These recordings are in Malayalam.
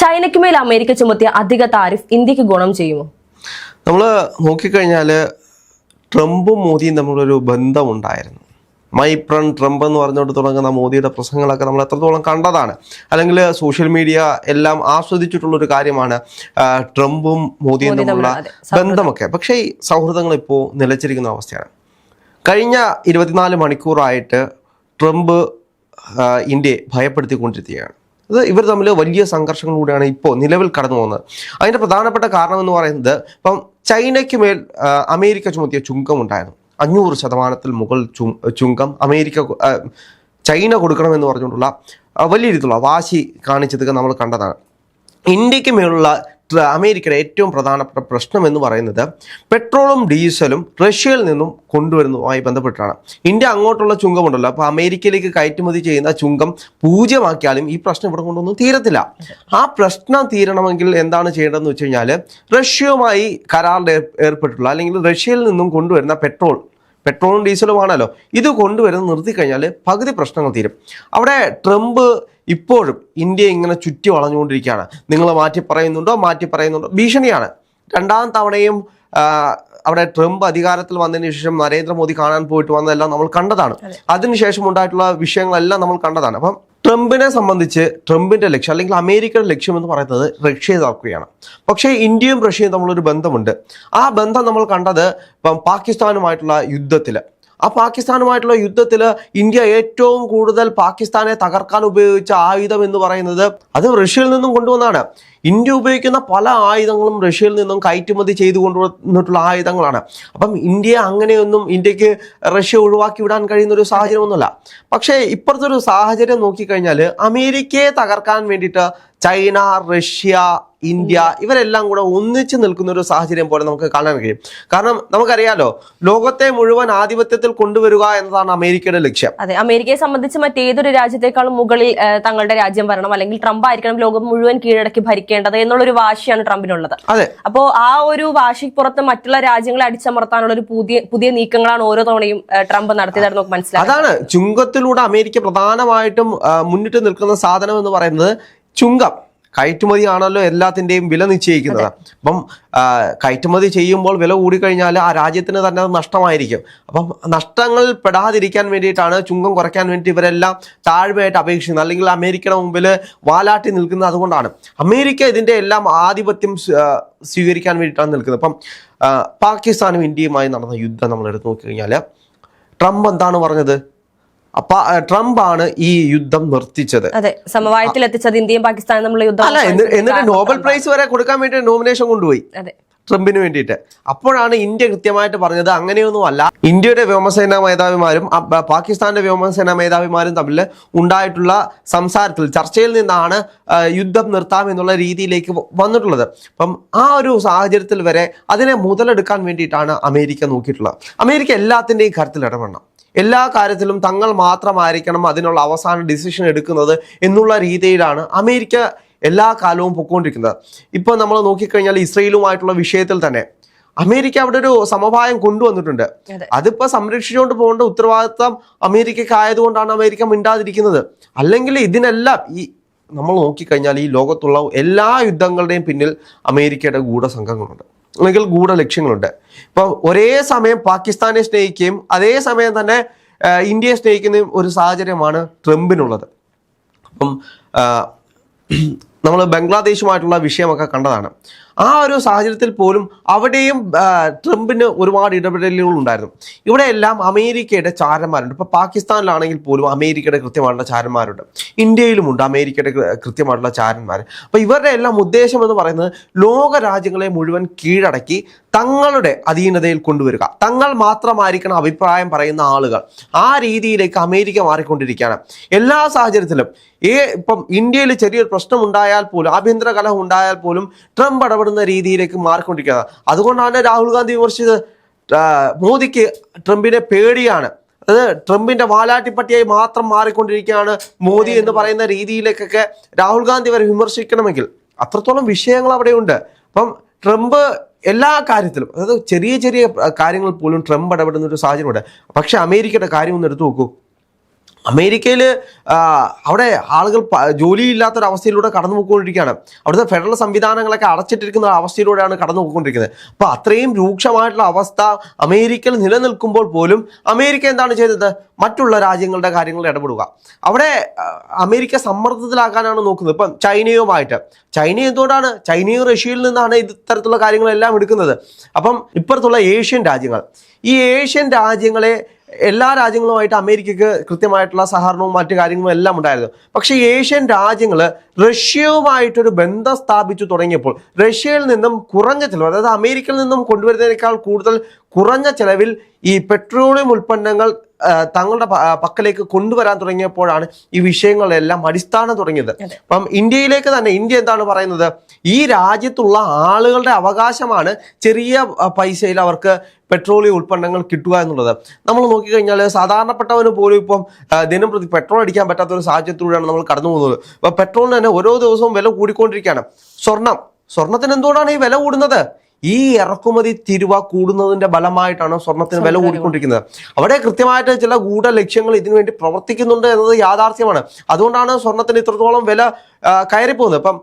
ചൈനയ്ക്ക് മേൽ അമേരിക്ക ചുമത്തിയ അധിക താരിഫ് ഇന്ത്യയ്ക്ക് ഗുണം ചെയ്യുമോ? നമ്മൾ നോക്കിക്കഴിഞ്ഞാൽ ട്രംപും മോദിയും തമ്മിലൊരു ബന്ധമുണ്ടായിരുന്നു. മൈ പ്രൺ ട്രംപ് എന്ന് പറഞ്ഞുകൊണ്ട് തുടങ്ങുന്ന മോദിയുടെ പ്രസംഗങ്ങളൊക്കെ നമ്മൾ എത്രത്തോളം കണ്ടതാണ്. അല്ലെങ്കിൽ സോഷ്യൽ മീഡിയ എല്ലാം ആസ്വദിച്ചിട്ടുള്ള ഒരു കാര്യമാണ് ട്രംപും മോദിയും തമ്മിലുള്ള ബന്ധമൊക്കെ. പക്ഷേ ഈ സൗഹൃദങ്ങൾ ഇപ്പോൾ നിലച്ചിരിക്കുന്ന അവസ്ഥയാണ്. കഴിഞ്ഞ ഇരുപത്തിനാല് മണിക്കൂറായിട്ട് ട്രംപ് ഇന്ത്യയെ ഭയപ്പെടുത്തിക്കൊണ്ടിരിക്കുകയാണ്. അത് ഇവർ തമ്മിൽ വലിയ സംഘർഷങ്ങളിലൂടെയാണ് ഇപ്പോൾ നിലവിൽ കടന്നു പോകുന്നത്. അതിന്റെ പ്രധാനപ്പെട്ട കാരണം എന്ന് പറയുന്നത് ഇപ്പം ചൈനയ്ക്ക് മേൽ അമേരിക്ക ചുമത്തിയ ചുങ്കം ഉണ്ടായിരുന്നു. അഞ്ഞൂറ് ശതമാനത്തിൽ മുകൾ ചുങ്കം അമേരിക്ക ചൈന കൊടുക്കണമെന്ന് പറഞ്ഞുകൊണ്ടുള്ള വലിയ രീതിയിലുള്ള വാശി കാണിച്ചതൊക്കെ നമ്മൾ കണ്ടതാണ്. ഇന്ത്യയ്ക്ക് മേലുള്ള അമേരിക്കയുടെ ഏറ്റവും പ്രധാനപ്പെട്ട പ്രശ്നം എന്ന് പറയുന്നത് പെട്രോളും ഡീസലും റഷ്യയിൽ നിന്നും കൊണ്ടുവരുന്നതുമായി ബന്ധപ്പെട്ടാണ്. ഇന്ത്യ അങ്ങോട്ടുള്ള ചുങ്കമുണ്ടല്ലോ. അപ്പോൾ അമേരിക്കയിലേക്ക് കയറ്റുമതി ചെയ്യുന്ന ചുങ്കം പൂജ്യമാക്കിയാലും ഈ പ്രശ്നം ഇവിടെ കൊണ്ടൊന്നും തീരത്തില്ല. ആ പ്രശ്നം തീരണമെങ്കിൽ എന്താണ് ചെയ്യേണ്ടതെന്ന് വെച്ച് കഴിഞ്ഞാൽ റഷ്യയുമായി കരാറിൽ ഏർപ്പെട്ടിട്ടുള്ള അല്ലെങ്കിൽ റഷ്യയിൽ നിന്നും കൊണ്ടുവരുന്ന പെട്രോൾ പെട്രോളും ഡീസലുമാണല്ലോ ഇത് കൊണ്ടുവരുന്നത് നിർത്തി കഴിഞ്ഞാൽ പകുതി പ്രശ്നങ്ങൾ തീരും. അവിടെ ട്രംപ് ഇപ്പോഴും ഇന്ത്യ ഇങ്ങനെ ചുറ്റി വളഞ്ഞുകൊണ്ടിരിക്കുകയാണ്. നിങ്ങൾ മാറ്റി പറയുന്നുണ്ടോ? മാറ്റി പറയുന്നുണ്ടോ? ഭീഷണിയാണ്. രണ്ടാം തവണയും അവിടെ ട്രംപ് അധികാരത്തിൽ വന്നതിന് ശേഷം നരേന്ദ്രമോദി കാണാൻ പോയിട്ട് വന്നതെല്ലാം നമ്മൾ കണ്ടതാണ്. അതിനുശേഷം ഉണ്ടായിട്ടുള്ള വിഷയങ്ങളെല്ലാം നമ്മൾ കണ്ടതാണ്. അപ്പം ട്രംപിനെ സംബന്ധിച്ച് ട്രംപിന്റെ ലക്ഷ്യം അല്ലെങ്കിൽ അമേരിക്കയുടെ ലക്ഷ്യം എന്ന് പറയുന്നത് റഷ്യയെ തകർക്കുകയാണ് പക്ഷേ ഇന്ത്യയും റഷ്യയും തമ്മിലൊരു ബന്ധമുണ്ട്. ആ ബന്ധം നമ്മൾ കണ്ടത് ഇപ്പം പാകിസ്ഥാനുമായിട്ടുള്ള യുദ്ധത്തിൽ ആ പാകിസ്ഥാനുമായിട്ടുള്ള യുദ്ധത്തിൽ ഇന്ത്യ ഏറ്റവും കൂടുതൽ പാകിസ്ഥാനെ തകർക്കാൻ ഉപയോഗിച്ച ആയുധം എന്ന് പറയുന്നത് അത് റഷ്യയിൽ നിന്നും കൊണ്ടുവന്നാണ്. ഇന്ത്യ ഉപയോഗിക്കുന്ന പല ആയുധങ്ങളും റഷ്യയിൽ നിന്നും കയറ്റുമതി ചെയ്തു കൊണ്ടുവന്നിട്ടുള്ള ആയുധങ്ങളാണ്. അപ്പം ഇന്ത്യ അങ്ങനെയൊന്നും ഇന്ത്യയ്ക്ക് റഷ്യ ഒഴിവാക്കി വിടാൻ കഴിയുന്ന ഒരു സാഹചര്യമൊന്നുമല്ല. പക്ഷേ ഇപ്പോഴത്തെ ഒരു സാഹചര്യം നോക്കിക്കഴിഞ്ഞാൽ അമേരിക്കയെ തകർക്കാൻ വേണ്ടിയിട്ട് ചൈന റഷ്യ ഇന്ത്യ ഇവരെല്ലാം കൂടെ ഒന്നിച്ച് നിൽക്കുന്ന ഒരു സാഹചര്യം പോലെ നമുക്ക് കാണാൻ കഴിയും. കാരണം നമുക്കറിയാലോ ലോകത്തെ മുഴുവൻ ആധിപത്യത്തിൽ കൊണ്ടുവരിക എന്നതാണ് അമേരിക്കയുടെ ലക്ഷ്യം. അതെ അമേരിക്കയെ സംബന്ധിച്ച് മറ്റേതൊരു രാജ്യത്തെക്കാളും മുകളിൽ തങ്ങളുടെ രാജ്യം വരണം. അല്ലെങ്കിൽ ട്രംപ് ആയിരിക്കണം ലോകം മുഴുവൻ കീഴടക്കി ഭരിക്കേണ്ടത് എന്നുള്ളൊരു വാശിയാണ് ട്രംപിനുള്ളത്. അപ്പോ ആ ഒരു വാശിക്ക് പുറത്ത് മറ്റുള്ള രാജ്യങ്ങളെ അടിച്ചമർത്താനുള്ള ഒരു പുതിയ പുതിയ നീക്കങ്ങളാണ് ഓരോ തവണയും ട്രംപ് നടത്തിയതായിട്ട് നമുക്ക് മനസ്സിലാക്കാം. അതാണ് ചുങ്കത്തിലൂടെ അമേരിക്ക പ്രധാനമായിട്ടും മുന്നിട്ട് നിൽക്കുന്ന സാധനം എന്ന് പറയുന്നത് ചുങ്കം. കയറ്റുമതി ആണല്ലോ എല്ലാത്തിന്റെയും വില നിശ്ചയിക്കുന്നത്. അപ്പം കയറ്റുമതി ചെയ്യുമ്പോൾ വില കൂടിക്കഴിഞ്ഞാൽ ആ രാജ്യത്തിന് തന്നെ അത് നഷ്ടമായിരിക്കും. അപ്പം നഷ്ടങ്ങൾ പെടാതിരിക്കാൻ വേണ്ടിയിട്ടാണ് ചുങ്കം കുറയ്ക്കാൻ വേണ്ടി ഇവരെല്ലാം താഴ്മയായിട്ട് അപേക്ഷിക്കുന്നത്. അല്ലെങ്കിൽ അമേരിക്കയുടെ മുമ്പിൽ വാലാട്ടി നിൽക്കുന്നത് അതുകൊണ്ടാണ്. അമേരിക്ക ഇതിന്റെ എല്ലാം ആധിപത്യം സ്വീകരിക്കാൻ വേണ്ടിയിട്ടാണ് നിൽക്കുന്നത്. അപ്പം പാകിസ്ഥാനും ഇന്ത്യയുമായി നടന്ന യുദ്ധം നമ്മൾ എടുത്തു നോക്കിക്കഴിഞ്ഞാൽ ട്രംപ് എന്താണ് പറഞ്ഞത്? അപ്പ ട്രംപ് ആണ് ഈ യുദ്ധം നിർത്തിച്ചത്. അതെ സമവായത്തിൽ എത്തിച്ചത് ഇന്ത്യയും പാകിസ്ഥാനും യുദ്ധം അല്ല എന്നിട്ട് നോബൽ പ്രൈസ് വരെ കൊടുക്കാൻ വേണ്ടി നോമിനേഷൻ കൊണ്ടുപോയി. ട്രംപിന് വേണ്ടിയിട്ട്. അപ്പോഴാണ് ഇന്ത്യ കൃത്യമായിട്ട് പറഞ്ഞത് അങ്ങനെയൊന്നും അല്ല. ഇന്ത്യയുടെ വ്യോമസേനാ മേധാവിമാരും പാകിസ്ഥാന്റെ വ്യോമസേനാ മേധാവിമാരും തമ്മിൽ ഉണ്ടായിട്ടുള്ള സംസാരത്തിൽ ചർച്ചയിൽ നിന്നാണ് യുദ്ധം നിർത്താം എന്നുള്ള രീതിയിലേക്ക് വന്നിട്ടുള്ളത്. അപ്പം ആ ഒരു സാഹചര്യത്തിൽ വരെ അതിനെ മുതലെടുക്കാൻ വേണ്ടിയിട്ടാണ് അമേരിക്ക നോക്കിയിട്ടുള്ളത്. അമേരിക്ക എല്ലാത്തിന്റെയും കാര്യത്തിൽ ഇടപെടണം. എല്ലാ കാര്യത്തിലും തങ്ങൾ മാത്രമായിരിക്കണം അതിനുള്ള അവസാന ഡിസിഷൻ എടുക്കുന്നത് എന്നുള്ള രീതിയിലാണ് അമേരിക്ക എല്ലാ കാലവും പൊക്കോണ്ടിരിക്കുന്നത്. ഇപ്പോൾ നമ്മൾ നോക്കിക്കഴിഞ്ഞാൽ ഇസ്രയേലുമായിട്ടുള്ള വിഷയത്തിൽ തന്നെ അമേരിക്ക അവിടെ ഒരു സമവായം കൊണ്ടുവന്നിട്ടുണ്ട്. അതെ. അതിപ്പോ സംരക്ഷിച്ചുകൊണ്ട് പോകേണ്ട ഉത്തരവാദിത്തം അമേരിക്കയ്ക്ക് ആയതുകൊണ്ടാണ് അമേരിക്ക മിണ്ടാതിരിക്കുന്നത്. അല്ലെങ്കിൽ ഇതിനെല്ലാം ഈ നമ്മൾ നോക്കിക്കഴിഞ്ഞാൽ ഈ ലോകത്തുള്ള എല്ലാ യുദ്ധങ്ങളുടെയും പിന്നിൽ അമേരിക്കയുടെ ഗൂഢസംഘങ്ങളുണ്ട്. അല്ലെങ്കിൽ ഗൂഢ ലക്ഷ്യങ്ങളുണ്ട്. ഇപ്പൊ ഒരേ സമയം പാകിസ്ഥാനെ സ്നേഹിക്കുകയും അതേ സമയം തന്നെ ഇന്ത്യയെ സ്നേഹിക്കുന്ന ഒരു സാഹചര്യമാണ് ട്രംപിനുള്ളത്. അപ്പം നമ്മൾ ബംഗ്ലാദേശുമായിട്ടുള്ള വിഷയമൊക്കെ കണ്ടതാണ്. ആ ഒരു സാഹചര്യത്തിൽ പോലും അവിടെയും ട്രംപിന് ഒരുപാട് ഇടപെടലുകൾ ഉണ്ടായിരുന്നു. ഇവിടെയെല്ലാം അമേരിക്കയുടെ ചാരന്മാരുണ്ട്. ഇപ്പോൾ പാകിസ്ഥാനിലാണെങ്കിൽ പോലും അമേരിക്കയുടെ കൃത്യമായിട്ടുള്ള ചാരന്മാരുണ്ട്. ഇന്ത്യയിലുമുണ്ട് അമേരിക്കയുടെ കൃത്യമായിട്ടുള്ള ചാരന്മാർ അപ്പോൾ ഇവരുടെ എല്ലാം ഉദ്ദേശം എന്ന് പറയുന്നത് ലോക രാജ്യങ്ങളെ മുഴുവൻ കീഴടക്കി തങ്ങളുടെ അധീനതയിൽ കൊണ്ടുവരിക. തങ്ങൾ മാത്രമായിരിക്കണം അഭിപ്രായം പറയുന്ന ആളുകൾ. ആ രീതിയിലേക്ക് അമേരിക്ക മാറിക്കൊണ്ടിരിക്കുകയാണ്. എല്ലാ സാഹചര്യത്തിലും ഏ ഇപ്പം ഇന്ത്യയിൽ ചെറിയൊരു പ്രശ്നം ഉണ്ടായാൽ പോലും ആഭ്യന്തര കലഹം ഉണ്ടായാൽ പോലും ട്രംപ് ഇടപെടുന്ന രീതിയിലേക്ക് മാറിക്കൊണ്ടിരിക്കുക അതുകൊണ്ടാണ് രാഹുൽ ഗാന്ധി വിമർശിച്ചത് മോദിക്ക് ട്രംപിനെ പേടിയാണ്. അത് ട്രംപിന്റെ വാലാട്ടിപ്പട്ടിയായി മാത്രം മാറിക്കൊണ്ടിരിക്കുകയാണ് മോദി എന്ന് പറയുന്ന രീതിയിലേക്കൊക്കെ രാഹുൽ ഗാന്ധി വരെ വിമർശിക്കണമെങ്കിൽ. അത്രത്തോളം വിഷയങ്ങൾ അവിടെയുണ്ട്. അപ്പം ട്രംപ് എല്ലാ കാര്യത്തിലും അതായത് ചെറിയ ചെറിയ കാര്യങ്ങൾ പോലും ട്രംപ് ഇടപെടുന്ന ഒരു സാഹചര്യമുണ്ട്. പക്ഷെ അമേരിക്കയുടെ കാര്യം ഒന്ന് എടുത്തു നോക്കൂ. അമേരിക്കയിൽ അവിടെ ആളുകൾ ജോലിയില്ലാത്തൊരവസ്ഥയിലൂടെ കടന്നു പോയിക്കൊണ്ടിരിക്കുകയാണ് അവിടുത്തെ ഫെഡറൽ സംവിധാനങ്ങളൊക്കെ അടച്ചിട്ടിരിക്കുന്ന അവസ്ഥയിലൂടെയാണ് കടന്നു പോയിക്കൊണ്ടിരിക്കുന്നത് അപ്പോൾ അത്രയും രൂക്ഷമായിട്ടുള്ള അവസ്ഥ അമേരിക്കയിൽ നിലനിൽക്കുമ്പോൾ പോലും അമേരിക്ക എന്താണ് ചെയ്തത്? മറ്റുള്ള രാജ്യങ്ങളുടെ കാര്യങ്ങളിൽ ഇടപെടുക. അവിടെ അമേരിക്ക സമ്മർദ്ദത്തിലാക്കാനാണ് നോക്കുന്നത്. ഇപ്പം ചൈനയുമായിട്ട്. ചൈന എന്തുകൊണ്ടാണ്? ചൈനയും റഷ്യയിൽ നിന്നാണ് ഇത്തരത്തിലുള്ള കാര്യങ്ങളെല്ലാം എടുക്കുന്നത്. അപ്പം ഇപ്പുറത്തുള്ള ഏഷ്യൻ രാജ്യങ്ങൾ. ഈ ഏഷ്യൻ രാജ്യങ്ങളെ എല്ലാ രാജ്യങ്ങളുമായിട്ട് അമേരിക്കക്ക് കൃത്യമായിട്ടുള്ള സഹകരണവും മറ്റു കാര്യങ്ങളും എല്ലാം ഉണ്ടായിരുന്നു. പക്ഷേ ഏഷ്യൻ രാജ്യങ്ങൾ റഷ്യയുമായിട്ടൊരു ബന്ധം സ്ഥാപിച്ചു തുടങ്ങിയപ്പോൾ റഷ്യയിൽ നിന്നും കുറഞ്ഞ ചിലവ് അതായത് അമേരിക്കയിൽ നിന്നും കൊണ്ടുവരുന്നതിനേക്കാൾ കൂടുതൽ കുറഞ്ഞ ചിലവിൽ ഈ പെട്രോളിയം ഉൽപ്പന്നങ്ങൾ തങ്ങളുടെ പക്കലേക്ക് കൊണ്ടുവരാൻ തുടങ്ങിയപ്പോഴാണ് ഈ വിഷയങ്ങളെല്ലാം അടിസ്ഥാനം തുടങ്ങിയത്. അപ്പം ഇന്ത്യയിലേക്ക് തന്നെ ഇന്ത്യ എന്താണ് പറയുന്നത്? ഈ രാജ്യത്തുള്ള ആളുകളുടെ അവകാശമാണ് ചെറിയ പൈസയിൽ അവർക്ക് പെട്രോളിയം ഉൽപ്പന്നങ്ങൾ കിട്ടുക എന്നുള്ളത്. നമ്മൾ നോക്കിക്കഴിഞ്ഞാൽ സാധാരണപ്പെട്ടവന് പോലും ഇപ്പം ദിനം പ്രതി പെട്രോൾ അടിക്കാൻ പറ്റാത്ത ഒരു സാഹചര്യത്തിലൂടെയാണ് നമ്മൾ കടന്നു പോകുന്നത്. അപ്പൊ പെട്രോളിന് തന്നെ ഓരോ ദിവസവും വില കൂടിക്കൊണ്ടിരിക്കുകയാണ്. സ്വർണം. സ്വർണത്തിന് എന്തുകൊണ്ടാണ് ഈ വില കൂടുന്നത്? ഈ ഇറക്കുമതി തിരുവ കൂടുന്നതിന്റെ ഫലമായിട്ടാണ് സ്വർണത്തിന് വില കൂടിക്കൊണ്ടിരിക്കുന്നത്. അവിടെ കൃത്യമായിട്ട് ചില ഗൂഢ ലക്ഷ്യങ്ങൾ ഇതിനുവേണ്ടി പ്രവർത്തിക്കുന്നുണ്ട് എന്നത് യാഥാർത്ഥ്യമാണ്. അതുകൊണ്ടാണ് സ്വർണത്തിന് ഇത്രത്തോളം വില കയറിപ്പോകുന്നത്. ഇപ്പം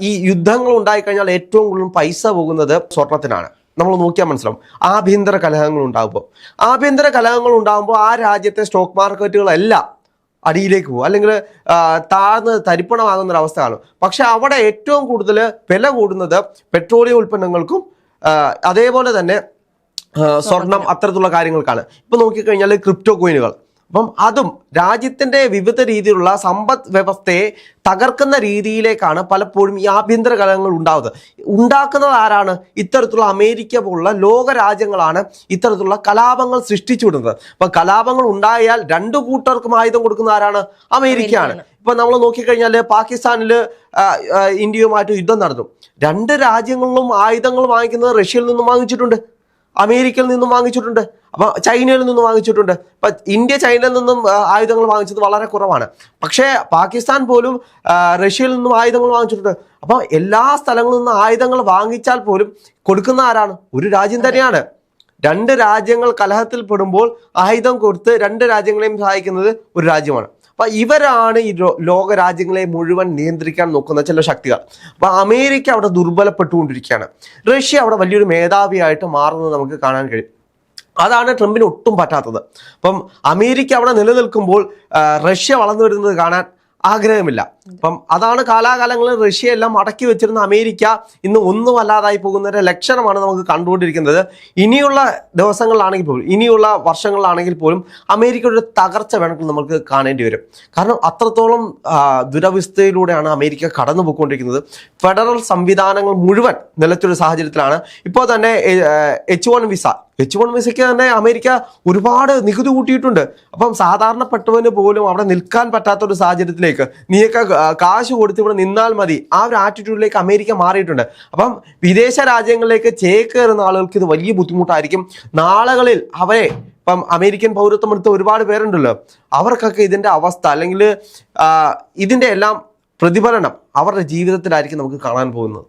ഈ യുദ്ധങ്ങൾ ഉണ്ടായിക്കഴിഞ്ഞാൽ ഏറ്റവും കൂടുതൽ പൈസ പോകുന്നത് സ്വർണത്തിനാണ്. നമ്മൾ നോക്കിയാൽ മനസ്സിലാവും. ആഭ്യന്തര കലഹങ്ങൾ ഉണ്ടാകുമ്പോൾ ആഭ്യന്തര കലഹങ്ങൾ ഉണ്ടാകുമ്പോൾ ആ രാജ്യത്തെ സ്റ്റോക്ക് മാർക്കറ്റുകളെല്ലാം അടിയിലേക്ക് പോകും. അല്ലെങ്കിൽ താന്ന് താഴ്ന്ന് തരിപ്പണമാകുന്ന ഒരു അവസ്ഥ കാണും. പക്ഷെ അവിടെ ഏറ്റവും കൂടുതൽ വില കൂടുന്നത് പെട്രോളിയം ഉൽപ്പന്നങ്ങൾക്കും അതേപോലെ തന്നെ സ്വർണം അത്തരത്തിലുള്ള കാര്യങ്ങൾക്കാണ്. ഇപ്പൊ നോക്കിക്കഴിഞ്ഞാൽ ക്രിപ്റ്റോ കോയിനുകൾ. അപ്പം അതും രാജ്യത്തിന്റെ വിവിധ രീതിയിലുള്ള സമ്പദ് വ്യവസ്ഥയെ തകർക്കുന്ന രീതിയിലേക്കാണ് പലപ്പോഴും ഈ ആഭ്യന്തര കലഹങ്ങൾ ഉണ്ടാവുന്നത്. ഉണ്ടാക്കുന്നത് ആരാണ്? ഇത്തരത്തിലുള്ള അമേരിക്ക പോലുള്ള ലോക രാജ്യങ്ങളാണ് ഇത്തരത്തിലുള്ള കലാപങ്ങൾ സൃഷ്ടിച്ചു വിടുന്നത് അപ്പം കലാപങ്ങൾ ഉണ്ടായാൽ രണ്ടു കൂട്ടർക്കും ആയുധം കൊടുക്കുന്ന ആരാണ്? അമേരിക്കയാണ്. ഇപ്പം നമ്മൾ നോക്കിക്കഴിഞ്ഞാൽ പാകിസ്ഥാനിൽ ഇന്ത്യയുമായിട്ട് യുദ്ധം നടന്നു. രണ്ട് രാജ്യങ്ങളിലും ആയുധങ്ങൾ വാങ്ങിക്കുന്നത് റഷ്യയിൽ നിന്നും വാങ്ങിച്ചിട്ടുണ്ട്. അമേരിക്കയിൽ നിന്നും വാങ്ങിച്ചിട്ടുണ്ട്. അപ്പൊ ചൈനയിൽ നിന്നും വാങ്ങിച്ചിട്ടുണ്ട്. ഇപ്പൊ ഇന്ത്യ ചൈനയിൽ നിന്നും ആയുധങ്ങൾ വാങ്ങിച്ചത് വളരെ കുറവാണ്. പക്ഷേ പാകിസ്ഥാൻ പോലും റഷ്യയിൽ നിന്നും ആയുധങ്ങൾ വാങ്ങിച്ചിട്ടുണ്ട്. അപ്പൊ എല്ലാ സ്ഥലങ്ങളിൽ നിന്നും ആയുധങ്ങൾ വാങ്ങിച്ചാൽ പോലും കൊടുക്കുന്ന ആരാണ്? ഒരു രാജ്യം തന്നെയാണ്. രണ്ട് രാജ്യങ്ങൾ കലഹത്തിൽ പെടുമ്പോൾ ആയുധം കൊടുത്ത് രണ്ട് രാജ്യങ്ങളെയും സഹായിക്കുന്നത് ഒരു രാജ്യമാണ്. അപ്പൊ ഇവരാണ് ഈ ലോക രാജ്യങ്ങളെ മുഴുവൻ നിയന്ത്രിക്കാൻ നോക്കുന്ന ചില ശക്തികൾ. അപ്പൊ അമേരിക്ക അവിടെ ദുർബലപ്പെട്ടുകൊണ്ടിരിക്കുകയാണ്. റഷ്യ അവിടെ വലിയൊരു മേധാവിയായിട്ട് മാറുന്നത് നമുക്ക് കാണാൻ കഴിയും. അതാണ് ട്രംപിന് ഒട്ടും പറ്റാത്തത്. അപ്പം അമേരിക്ക അവിടെ നിലനിൽക്കുമ്പോൾ റഷ്യ വളർന്നു വരുന്നത് കാണാൻ ആഗ്രഹമില്ല. അപ്പം അതാണ് കാലാകാലങ്ങളിൽ റഷ്യ എല്ലാം അടക്കി വെച്ചിരുന്ന അമേരിക്ക ഇന്ന് ഒന്നും അല്ലാതായി പോകുന്നതിന്റെ ലക്ഷണമാണ് നമുക്ക് കണ്ടുകൊണ്ടിരിക്കുന്നത്. ഇനിയുള്ള ദിവസങ്ങളിലാണെങ്കിൽ പോലും ഇനിയുള്ള വർഷങ്ങളിലാണെങ്കിൽ പോലും അമേരിക്കയുടെ തകർച്ച വേണമെങ്കിൽ നമുക്ക് കാണേണ്ടി വരും. കാരണം അത്രത്തോളം ദുരവസ്ഥയിലൂടെയാണ് അമേരിക്ക കടന്നു പോയിക്കൊണ്ടിരിക്കുന്നത് ഫെഡറൽ സംവിധാനങ്ങൾ മുഴുവൻ നിലച്ചൊരു സാഹചര്യത്തിലാണ്. ഇപ്പോൾ തന്നെ H one visa. H one വിസയ്ക്ക് തന്നെ അമേരിക്ക ഒരുപാട് നികുതി കൂട്ടിയിട്ടുണ്ട്. അപ്പം സാധാരണപ്പെട്ടവന് പോലും അവിടെ നിൽക്കാൻ പറ്റാത്ത ഒരു സാഹചര്യത്തിലേക്ക് നീയൊക്കെ കാശ് കൊടുത്ത് ഇവിടെ നിന്നാൽ മതി. ആ ഒരു ആറ്റിറ്റ്യൂഡിലേക്ക് അമേരിക്ക മാറിയിട്ടുണ്ട്. അപ്പം വിദേശ രാജ്യങ്ങളിലേക്ക് ചേക്കേറുന്ന ആളുകൾക്ക് ഇത് വലിയ ബുദ്ധിമുട്ടായിരിക്കും. നാളുകളിൽ അവരെ ഇപ്പം അമേരിക്കൻ പൗരത്വം എടുത്ത ഒരുപാട് പേരുണ്ടല്ലോ. അവർക്കൊക്കെ ഇതിന്റെ അവസ്ഥ അല്ലെങ്കിൽ ഇതിന്റെ എല്ലാം പ്രതിഫലനം അവരുടെ ജീവിതത്തിലായിരിക്കും നമുക്ക് കാണാൻ പോകുന്നത്.